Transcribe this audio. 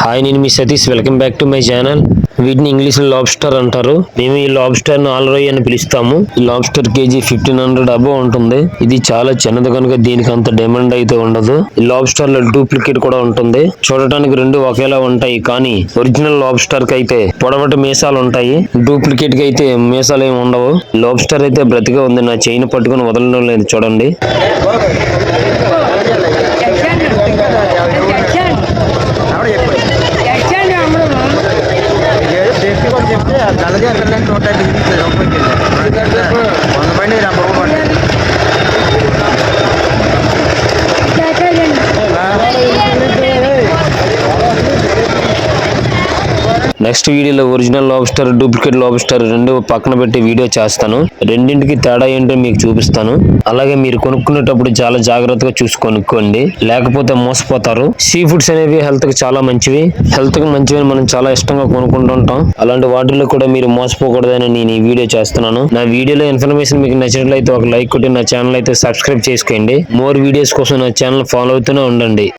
Hi నేను మీ Satish. Welcome back to my channel వీటిని ఇంగ్లీష్లో లాబ్స్టర్ అంటారు. మేము ఈ లాబ్స్టర్ను ఆల్రోయ్ అని పిలుస్తాము. ఈ lobster KG fifteen hundred above ఉంటుంది. ఇది చాలా చిన్నది కనుక దీనికి అంత డిమాండ్ అయితే ఉండదు. ఈ లాబ్స్టర్లో డూప్లికేట్ కూడా ఉంటుంది. చూడటానికి రెండు ఒకేలా ఉంటాయి కానీ ఒరిజినల్ లాబ్స్టర్కి అయితే పొడవటి మీసాలు ఉంటాయి. డూప్లికేట్కి అయితే మీసాలు ఏమి ఉండవు. లాబ్స్టర్ అయితే బ్రతిగా ఉంది. నా చైన్ పట్టుకొని వదలడం లేదు. చూడండి. ಅದರಲ್ಲೇ ಟೋಟಲ್ ಡಿಗ್ರಿ ಹೋಗ್ಬೇಕಿಲ್ಲ నెక్స్ట్ వీడియోలో ఒరిజినల్ లాబ్స్టర్ డూప్లికేట్ లాబ్స్టర్ రెండు పక్కన పెట్టి వీడియో చేస్తాను. రెండింటికి తేడా ఏంటో మీకు చూపిస్తాను. అలాగే మీరు కొనుక్కునేటప్పుడు చాలా జాగ్రత్తగా చూసి కొనుక్కోండి. లేకపోతే మోసపోతారు. సీ ఫుడ్స్ అనేవి హెల్త్కి చాలా మంచివి. హెల్త్కి మంచివి మనం చాలా ఇష్టంగా కొనుక్కుంటుంటాం అలాంటి వాటిల్లో కూడా మీరు మోసపోకూడదని నేను ఈ వీడియో చేస్తున్నాను. నా వీడియోలో ఇన్ఫర్మేషన్ మీకు నచ్చినట్లయితే ఒక లైక్ కొట్టి నా ఛానల్ అయితే సబ్స్క్రైబ్ చేసుకోండి. మోర్ వీడియోస్ కోసం నా ఛానల్ ఫాలో అవుతూనే ఉండండి.